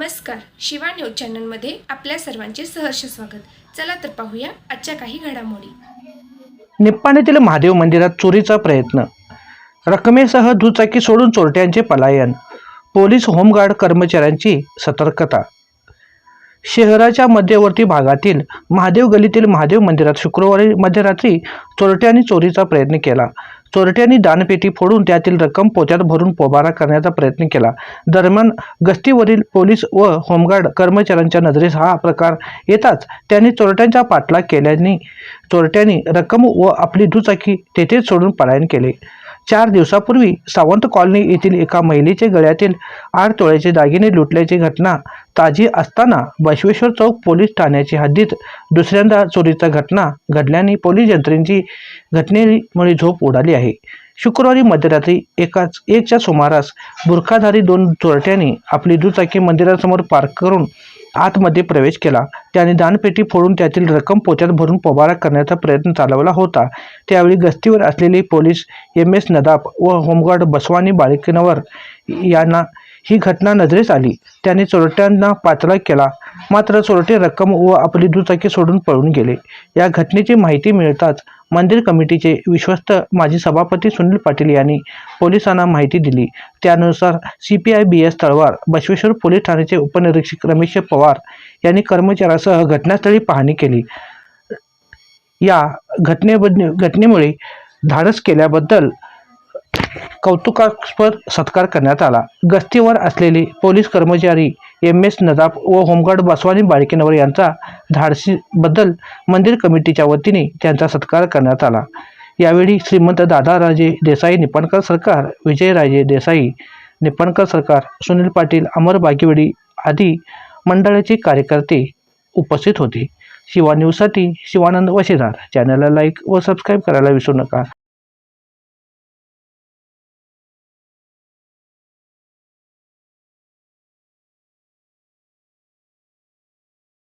नमस्कार. शिवा न्यूज चॅनलमध्ये आपल्या सर्वांचे सहर्ष स्वागत. चला तर पाहूया आजच्या काही घडामोडी. निप्पाणीतील महादेव मंदिरात चोरीचा प्रयत्न. रकमेसह दुचाकी सोडून चोरट्यांचे पलायन. पोलीस होमगार्ड कर्मचाऱ्यांची सतर्कता. शहराच्या मध्यवर्ती भागातील महादेव गलीतील महादेव मंदिरात शुक्रवारी मध्यरात्री चोरट्यांनी चोरीचा प्रयत्न केला. चोरट्यांनी दानपेटी फोडून त्यातील रक्कम पोत्यात भरून पोबारा करण्याचा प्रयत्न केला. दरम्यान गस्तीवरील पोलीस व होमगार्ड कर्मचाऱ्यांच्या नजरेस हा प्रकार येताच त्यांनी चोरट्यांचा पाठलाग केल्याने चोरट्यांनी रक्कम व आपली दुचाकी तेथेच सोडून पलायन केले. चार दिवसापूर्वी सावंत कॉलनी येथील एका महिलेचे गळ्यातील आठ तोळ्याचे दागिने लुटल्याची घटना ताजी असताना बसवेश्वर चौक पोलीस ठाण्याच्या हद्दीत दुसऱ्यांदा चोरीचा घटना घडल्याने पोलीस यंत्रणेची घटनेमुळे झोप उडाली आहे. शुक्रवारी मध्यरात्री एकाच एकच्या सुमारास बुरखाधारी दोन चोरट्यांनी आपली दुचाकी मंदिरासमोर पार्क करून आतमध्ये प्रवेश केला. त्याने दानपेटी फोडून त्यातील रक्कम पोत्यात भरून पोबारा करण्याचा प्रयत्न चालवला होता. त्यावेळी गस्तीवर असलेले पोलीस एम. एस. नदाब व होमगार्ड बसवानी बाळकिनवर यांना ही घटना नजरेस आली. त्याने चोरट्यांना पातळा केला. मात्र चोरटे रक्कम व आपली दुचाकी सोडून पळून गेले. या घटनेची माहिती मिळताच मंदिर कमिटीचे विश्वस्त माजी सभापती सुनील पाटील यांनी पोलिसांना माहिती दिली. त्यानुसार C P I B S Talwar Basaveshwar police ठाण्याचे उपनिरीक्षक रमेश पवार यांनी कर्मचाऱ्यासह घटनास्थळी पाहणी केली. या घटनेबद्दल घटनेमुळे धाडस केल्याबद्दल कौतुकास्पद सत्कार करण्यात आला. गस्तीवर असलेले पोलीस कर्मचारी एम एस नदाब व होमगार्ड बसवानी बाळकेनवर यांचा धाडसीबद्दल मंदिर कमिटीच्या वतीने त्यांचा सत्कार करण्यात आला. यावेळी श्रीमंत दादाराजे देसाई निपाणकर सरकार विजयराजे देसाई निपाणकर सरकार सुनील पाटील अमर बागेवडी आदी मंडळाचे कार्यकर्ते उपस्थित होते. शिवा न्यूजसाठी शिवानंद वशेदार चॅनलला लाईक व सबस्क्राईब करायला विसरू नका.